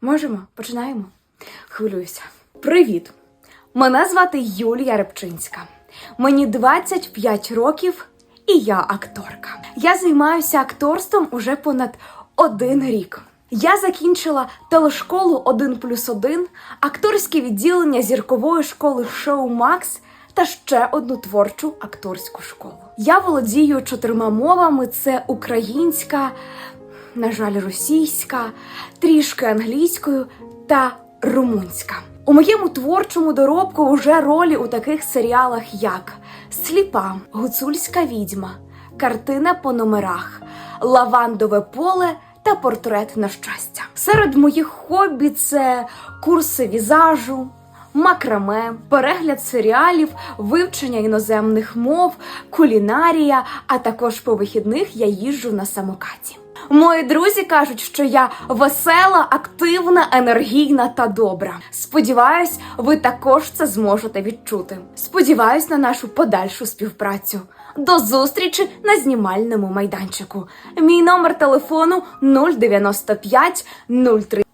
Можемо, починаємо. Хвилююся. Привіт! Мене звати Юлія Репчинська. Мені 25 років, і я акторка. Я займаюся акторством уже понад один рік. Я закінчила телешколу 1 плюс 1, акторське відділення зіркової школи Шоу Макс та ще одну творчу акторську школу. Я володію чотирма мовами: це українська, на жаль, російська, трішки англійською та румунська. У моєму творчому доробку вже ролі у таких серіалах, як Сліпа, Гуцульська відьма, Картина по номерах, Лавандове поле та портрет на щастя. Серед моїх хобі це курси візажу, макраме, перегляд серіалів, вивчення іноземних мов, кулінарія, а також по вихідних я їжджу на самокаті. Мої друзі кажуть, що я весела, активна, енергійна та добра. Сподіваюсь, ви також це зможете відчути. Сподіваюсь на нашу подальшу співпрацю. До зустрічі на знімальному майданчику. Мій номер телефону 095 03